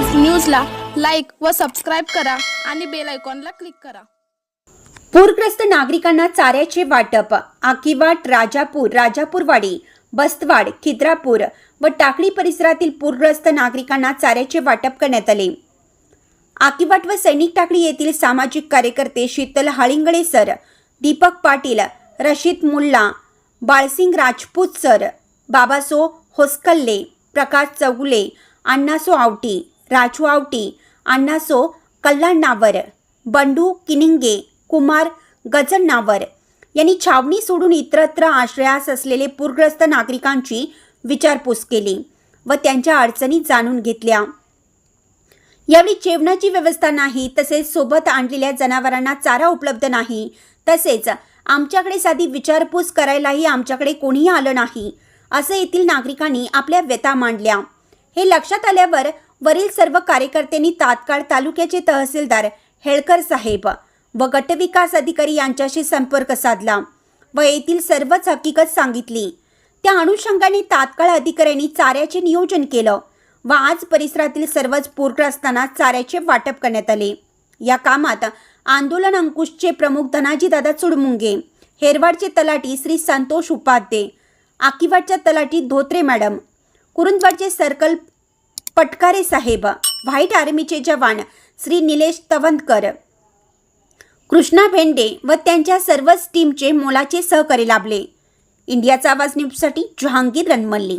न्यूजला लाईक व सबस्क्राईब करा आणि बेल आयकॉनला क्लिक करा. पूरग्रस्त नागरिकांना चाऱ्याचे वाटप आकीवाट राजापूर राजापूरवाडी बस्तवाड खिद्रापूर व टाकळी परिसरातील पूरग्रस्त नागरिकांना चाऱ्याचे वाटप करण्यात आले. आकीवाट व सैनिक टाकळी येथील सामाजिक कार्यकर्ते शीतल हाळिंगळे सर दीपक पाटील रशीद मुल्ला बाळसिंग राजपूत सर बाबासो होस्कल्ले प्रकाश चौगुले अण्णासो आवटी राजू आवटी अण्णासो कल्याण बंडू किनिंगे कुमार गजन नावर. यांनी छावणी सोडून इतरत्र आश्रयास असलेले पूरग्रस्त नागरिकांची विचारपूस केली व त्यांच्या अडचणी जाणून घेतल्या. यावेळी जेवणाची व्यवस्था नाही तसेच सोबत आणलेल्या जनावरांना चारा उपलब्ध नाही तसेच आमच्याकडे साधी विचारपूस करायलाही आमच्याकडे कोणीही आलं नाही असं येथील नागरिकांनी आपल्या व्यथा मांडल्या. हे लक्षात आल्यावर वरील सर्व कार्यकर्त्यांनी तात्काळ तालुक्याचे तहसीलदार हेळकर साहेब व गटविकास अधिकारी यांच्याशी संपर्क साधला व येथील सर्वच हकीकत सांगितली. त्या अनुषंगाने तात्काळ अधिकाऱ्यांनी चाऱ्याचे नियोजन केलं व आज परिसरातील सर्वच पूरग्रस्तांना चाऱ्याचे वाटप करण्यात आले. या कामात आंदोलन अंकुशचे प्रमुख धनाजीदादा चुडमुंगे हेरवाडचे तलाठी श्री संतोष उपाध्ये आकिवाडच्या तलाठी धोत्रे मॅडम कुरुंदवाडचे सर्कल पटकारे साहेब व्हाईट आर्मीचे जवान श्री निलेश तवंतकर कृष्णा भेंडे व त्यांच्या सर्वच टीमचे मोलाचे सहकारी लाभले. इंडियाचा आवाज न्यूजसाठी जहांगीर रनमल्ली